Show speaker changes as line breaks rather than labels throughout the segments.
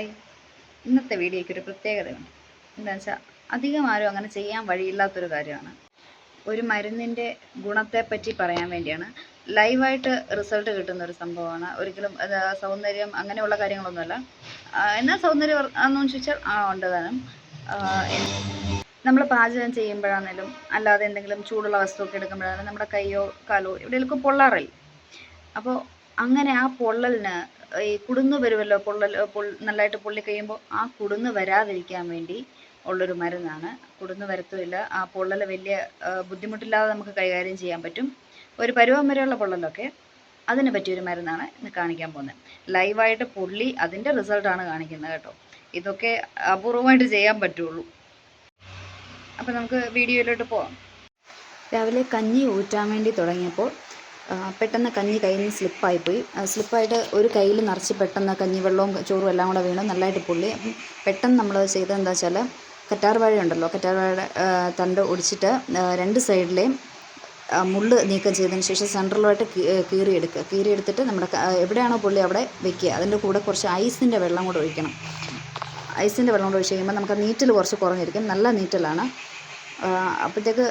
Hi ഇന്നത്തെ വീഡിയോയ്ക്ക് ഒരു പ്രത്യേകതയുണ്ട്. എന്താണെന്ന് വെച്ചാൽ അധികം ആരും അങ്ങനെ ചെയ്യാൻ വഴിയില്ലാത്തൊരു കാര്യമാണ്. ഒരു മരുന്നിന്റെ ഗുണത്തെപ്പറ്റി പറയാൻ വേണ്ടിയാണ്. ലൈവായിട്ട് റിസൾട്ട് കിട്ടുന്ന ഒരു സംഭവമാണ്. ഒരിക്കലും സൗന്ദര്യം അങ്ങനെയുള്ള കാര്യങ്ങളൊന്നുമല്ല. എന്നാൽ സൗന്ദര്യം എന്ന് ചോദിച്ചാൽ ആ ഉണ്ട് താനും. നമ്മൾ പാചകം ചെയ്യുമ്പോഴാണെങ്കിലും അല്ലാതെ എന്തെങ്കിലും ചൂടുള്ള വസ്തുവൊക്കെ എടുക്കുമ്പോഴാണെങ്കിലും നമ്മുടെ കൈയോ കാലോ എവിടെയെങ്കിലുമൊക്കെ പൊള്ളാറില്ല? അപ്പോൾ അങ്ങനെ ആ പൊള്ളലിന് ഈ കുടുന്ന് വരുമല്ലോ പൊള്ളൽ നല്ലതായിട്ട് പൊള്ളി കഴിയുമ്പോൾ ആ കുടുന്ന് വരാതിരിക്കാൻ വേണ്ടി ഉള്ളൊരു മരുന്നാണ്. കുടുന്ന് വരത്തുമില്ല ആ പൊള്ളൽ വലിയ ബുദ്ധിമുട്ടില്ലാതെ നമുക്ക് കൈകാര്യം ചെയ്യാൻ പറ്റും. ഒരു പരുവം വരെയുള്ള പൊള്ളലൊക്കെ അതിന് പറ്റിയൊരു മരുന്നാണ് ഇന്ന് കാണിക്കാൻ പോകുന്നത്. ലൈവായിട്ട് പൊള്ളി അതിന്റെ റിസൾട്ടാണ് കാണിക്കുന്നത് കേട്ടോ. ഇതൊക്കെ അപൂർവമായിട്ട് ചെയ്യാൻ പറ്റുള്ളൂ. അപ്പോൾ നമുക്ക് വീഡിയോയിലോട്ട് പോവാം. രാവിലെ കഞ്ഞി ഊറ്റാൻ വേണ്ടി തുടങ്ങിയപ്പോൾ പെട്ടെന്ന് കഞ്ഞി കയ്യിൽ നിന്ന് സ്ലിപ്പായിപ്പോയി സ്ലിപ്പായിട്ട് ഒരു കയ്യിൽ നിറച്ച് പെട്ടെന്ന് കഞ്ഞിവെള്ളവും ചോറും എല്ലാം കൂടെ വീണ് നല്ലതായിട്ട് പൊള്ളി. പെട്ടെന്ന് നമ്മൾ ചെയ്തത് എന്താ വെച്ചാൽ കറ്റാർ വാഴ ഉണ്ടല്ലോ കറ്റാർ വാഴയുടെ തണ്ട് ഒടിച്ചിട്ട് രണ്ട് സൈഡിലെയും മുള്ള് നീക്കം ചെയ്തതിന് ശേഷം സെൻട്രലുമായിട്ട് കീറിയെടുക്കുക. കീറിയെടുത്തിട്ട് നമ്മുടെ എവിടെയാണോ പുള്ളി അവിടെ വെക്കുക. അതിന്റെ കൂടെ കുറച്ച് ഐസിന്റെ വെള്ളം കൂടെ ഒഴിക്കണം. ഐസിന്റെ വെള്ളം കൂടെ ഒഴിച്ച് കഴിയുമ്പോൾ നമുക്ക് നീറ്റൽ കുറച്ച് കുറഞ്ഞിരിക്കും. നല്ല നീറ്റലാണ്. അപ്പോഴത്തേക്ക്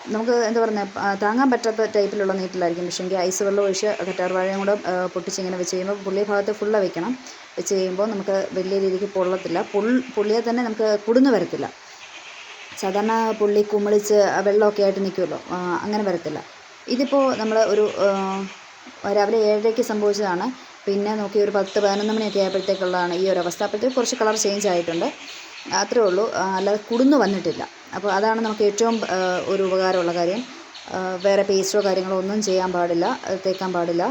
നമുക്ക് എന്താ പറയുന്നത് താങ്ങാൻ പറ്റാത്ത ടൈപ്പിലുള്ള നീറ്റിലായിരിക്കും. പക്ഷേ എങ്കിൽ ഐസ് വെള്ളം ഒഴിച്ച് കറ്റാർ വാഴയും കൂടെ ആ, പൊട്ടിച്ച് ഇങ്ങനെ വെച്ച് കഴിയുമ്പോൾ പുള്ളിയ ഭാഗത്ത് ഫുള്ള് വെക്കണം. വെച്ച് കഴിയുമ്പോൾ നമുക്ക് വലിയ രീതിക്ക് പൊള്ളത്തില്ല. പുൾ പുള്ളിയെ തന്നെ നമുക്ക് കുടുന്ന് വരത്തില്ല. സാധാരണ പുള്ളി കുമിളിച്ച് വെള്ളമൊക്കെ ആയിട്ട് നിൽക്കുമല്ലോ. അങ്ങനെ വരത്തില്ല. ഇതിപ്പോൾ നമ്മൾ ഒരു രാവിലെ ഏഴരയ്ക്ക് സംഭവിച്ചതാണ്. പിന്നെ നോക്കി ഒരു പത്ത് പതിനൊന്ന് മണിയൊക്കെ ആയപ്പോഴത്തേക്കുള്ളതാണ് ഈ ഒരു അവസ്ഥ. അപ്പോഴത്തേക്ക് കുറച്ച് കളർ ചേഞ്ച് ആയിട്ടുണ്ട്. അത്രേ ഉള്ളൂ. അല്ലാതെ കുടുന്ന് വന്നിട്ടില്ല. അപ്പോൾ അതാണ് നമുക്ക് ഏറ്റവും ഒരു ഉപകാരമുള്ള കാര്യം. വേറെ പേസ്റ്റോ കാര്യങ്ങളോ ഒന്നും ചെയ്യാൻ പാടില്ല തേക്കാൻ പാടില്ല.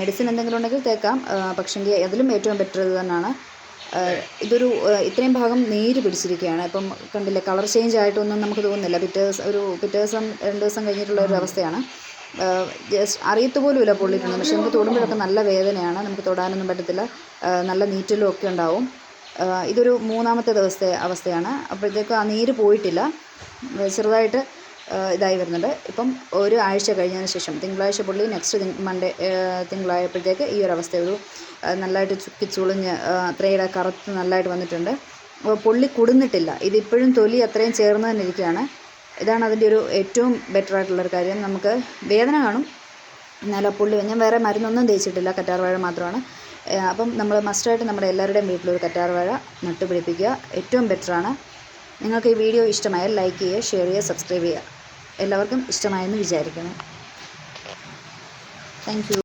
മെഡിസിൻ എന്തെങ്കിലും ഉണ്ടെങ്കിൽ തേക്കാം. പക്ഷെങ്കിൽ അതിലും ഏറ്റവും ബെറ്റർ ഇത് തന്നെയാണ് ഇതൊരു ഇത്രയും ഭാഗം നീര് പിടിച്ചിരിക്കുകയാണ്. ഇപ്പം കണ്ടില്ലേ കളർ ചേഞ്ച് ആയിട്ടൊന്നും നമുക്ക് തോന്നുന്നില്ല. പിറ്റേ ഒരു പിറ്റേ ദിവസം രണ്ട് ദിവസം കഴിഞ്ഞിട്ടുള്ള ഒരു അവസ്ഥയാണ്. ജസ്റ്റ് അറിയത്ത് പോലുമില്ല പൊള്ളിയിട്ടുണ്ട് പക്ഷെ നമുക്ക് തൊടുമ്പോഴൊക്കെ നല്ല വേദനയാണ്. നമുക്ക് തൊടാനൊന്നും പറ്റത്തില്ല. നല്ല നീറ്റലും ഒക്കെ ഉണ്ടാവും. ഇതൊരു മൂന്നാമത്തെ ദിവസത്തെ അവസ്ഥയാണ്. അപ്പോഴത്തേക്കും ആ നീര് പോയിട്ടില്ല. ചെറുതായിട്ട് ഇതായി വരുന്നുണ്ട്. ഇപ്പം ഒരു ആഴ്ച കഴിഞ്ഞതിന് ശേഷം തിങ്കളാഴ്ച പുള്ളി നെക്സ്റ്റ് മൺഡേ തിങ്കളായപ്പോഴത്തേക്ക് ഈ ഒരു അവസ്ഥ ഒരു നല്ലതായിട്ട് ചുക്കി ചുളിഞ്ഞ് അത്രയുടെ കറുത്ത് നല്ലതായിട്ട് വന്നിട്ടുണ്ട്. അപ്പോൾ പുള്ളി കുടുന്നിട്ടില്ല ഇതിപ്പോഴും തൊലി അത്രയും ചേർന്ന് തന്നെ ഇരിക്കുകയാണ്. ഇതാണ് അതിന്റെ ഒരു ഏറ്റവും ബെറ്റർ ആയിട്ടുള്ളൊരു കാര്യം. നമുക്ക് വേദന കാണും. എന്നാലും പുള്ളി ഞാൻ വേറെ മരുന്നൊന്നും തേച്ചിട്ടില്ല. കറ്റാർവാഴ മാത്രമാണ്. അപ്പം നമ്മൾ മസ്റ്റായിട്ട് നമ്മുടെ എല്ലാവരുടെയും വീട്ടിലൊരു കറ്റാർ വാഴ നട്ടുപിടിപ്പിക്കുക. ഏറ്റവും ബെറ്ററാണ്. നിങ്ങൾക്ക് ഈ വീഡിയോ ഇഷ്ടമായാൽ ലൈക്ക് ചെയ്യുക ഷെയർ ചെയ്യുക സബ്സ്ക്രൈബ് ചെയ്യുക. എല്ലാവർക്കും ഇഷ്ടമായെന്ന് വിചാരിക്കുന്നു. താങ്ക്